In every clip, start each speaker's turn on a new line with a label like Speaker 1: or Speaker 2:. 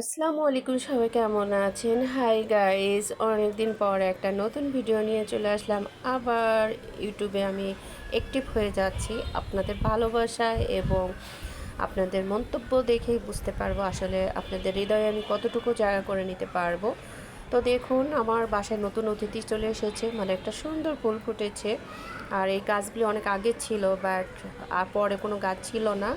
Speaker 1: আসসালামু আলাইকুম, সবাই কেমন আছেন? হাই গাইস অনেকদিন পর একটা নতুন ভিডিও নিয়ে চলে আসলাম। আবার ইউটিউবে আমি অ্যাক্টিভ হয়ে যাচ্ছি। আপনাদের ভালোবাসায় এবং আপনাদের মন্তব্য দেখেই বুঝতে পারব আসলে আপনাদের হৃদয়ে আমি কতটুকু জায়গা করে নিতে পারব। তো দেখুন, আমার বাসায় নতুন অতিথি চলে এসেছে। মানে একটা সুন্দর ফুল ফুটেছে। আর এই গাছগুলি অনেক আগে ছিল বাট আর পরে কোনো গাছ ছিল না।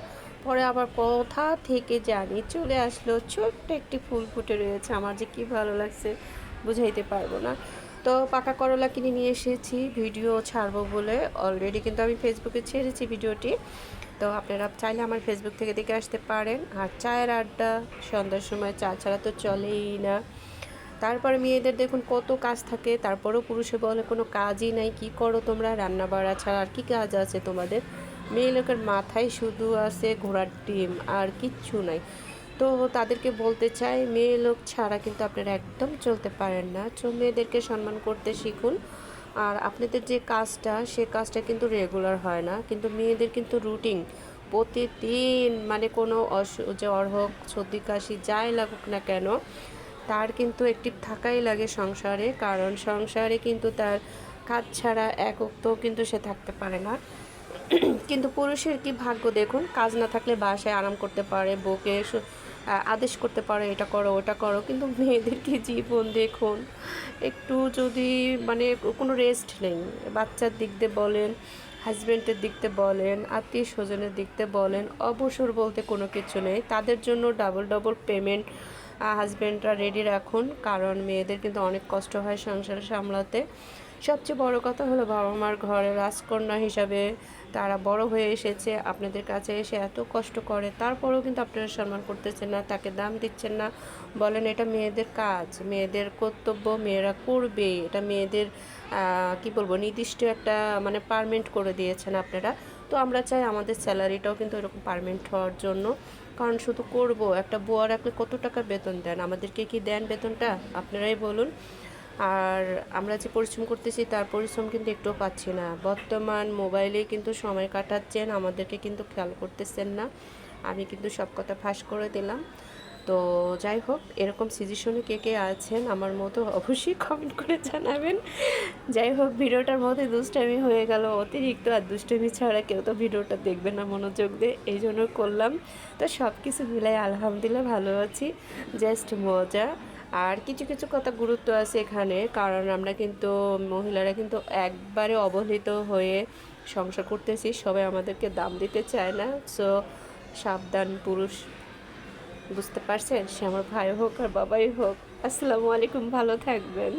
Speaker 1: পরে আবার কোথা থেকে জানি চলে আসলো ছোট্ট একটি ফুল ফুটে রয়েছে। আমার যে কি ভালো লাগছে বুঝাইতে পারব না। তো পাকা করলা কিনে নিয়ে এসেছি, ভিডিও ছাড়বো বলে। অলরেডি কিন্তু আমি ফেসবুকে ছেড়েছি ভিডিওটি। তো আপনারা চাইলে আমার ফেসবুক থেকে দেখে আসতে পারেন। আর চায়ের আড্ডা, সন্ধ্যার সময় চা ছাড়া তো চলেই না। তারপরে মেয়েদের দেখুন কত কাজ থাকে। তারপরেও পুরুষে বলে কোনো কাজই নাই। কি করো তোমরা? রান্না বাড়া ছাড়া আর কি কাজ আছে তোমাদের? মেয়ে লোকের মাথায় শুধু আছে ঘোড়ার ডিম আর কিচ্ছু নাই। তো তাদেরকে বলতে চাই মেয়ে লোক ছাড়া কিন্তু আপনারা একদম চলতে পারেন না। তো মেয়েদেরকে সম্মান করতে শিখুন। আর আপনাদের যে কাজটা, সে কাজটা কিন্তু রেগুলার হয় না। কিন্তু মেয়েদের কিন্তু রুটিন প্রতিদিন মানে কোনো জ্বর হোক, সর্দি, কাশি, যাই লাগুক না কেন, তার কিন্তু একটি থাকাই লাগে সংসারে। কারণ সংসারে কিন্তু তার কাজ ছাড়া একক তো কিন্তু সে থাকতে পারে না। কিন্তু পুরুষের কি ভাগ্য দেখুন? কাজ না থাকলে বাসায় আরাম করতে পারে, বউকে আদেশ করতে পারে, এটা করো, ওটা করো। কিন্তু মেয়েদের কি জীবন দেখুন? একটু যদি মানে কোনো রেস্ট নেই। বাচ্চার দিক দিয়ে বলেন হাজব্যান্ডের দিক দিয়ে বলেন, আত্মীয় স্বজনের দিক দিয়ে বলেন, অবসর বলতে কোনো কিছু নেই। তাদের জন্য ডাবল ডাবল পেমেন্ট হাজব্যান্ডরা রেডি রাখুন। কারণ মেয়েদের কিন্তু অনেক কষ্ট হয় সংসার সামলাতে। সবচেয়ে বড় কথা হলো বাবা মার ঘরে রাজকন্যা হিসাবে তারা বড় হয়ে এসেছে, আপনাদের কাছে এসে এত কষ্ট করে, তারপরেও কিন্তু আপনারা সম্মান করতেছেন না, তাকে দাম দিচ্ছেন না। বলেন, এটা মেয়েদের কাজ, মেয়েদের কর্তব্য, মেয়েরা করবে, এটা মেয়েদের কি বলব, নির্দিষ্ট একটা মানে পারমেন্ট করে দিয়েছেন আপনারা। তো আমরা চাই আমাদের স্যালারিটাও কিন্তু এরকম পারমেন্ট হওয়ার জন্য। কারণ শুধু করব, একটা বুয়া আপনি কত টাকা বেতন দেন? আমাদেরকে কি দেন বেতনটা? আপনারাই বলুন। আর আমরা যে পরিশ্রম করতেছি, তার পরিশ্রম কিন্তু একটুও পাচ্ছি না। বর্তমান মোবাইলে কিন্তু সময় কাটাচ্ছেন, আমাদেরকে কিন্তু খেয়াল করতেছেন না। আমি কিন্তু সব কথা ফাঁস করে দিলাম। তো যাই হোক, এরকম সিচুয়েশনে কে কে আছেন, আমার মতো অবশ্যই কমেন্ট করে জানাবেন। যাই হোক, ভিডিওটার মধ্যে দুষ্টামি হয়ে গেল, অতিরিক্ত আর দুষ্টামি ছাড়া কেউ তো ভিডিওটা দেখবে না মনোযোগ দিয়ে, এই জন্য করলাম। তো সব কিছু মিলাই আলহামদুলিল্লাহ ভালো আছি জাস্ট মজা। আর কিছু কিছু কথা গুরুত্ব আছে এখানে, কারণ আমরা কিন্তু মহিলারা কিন্তু একবারে অবহেলিত হয়ে সংসার করতেছি, সবাই আমাদেরকে দাম দিতে চায় না। সো সাবধান পুরুষ, বুঝতে পারছেন? সে আমার ভাই হোক আর বাবাই হোক। আসসালামু আলাইকুম, ভালো থাকবেন।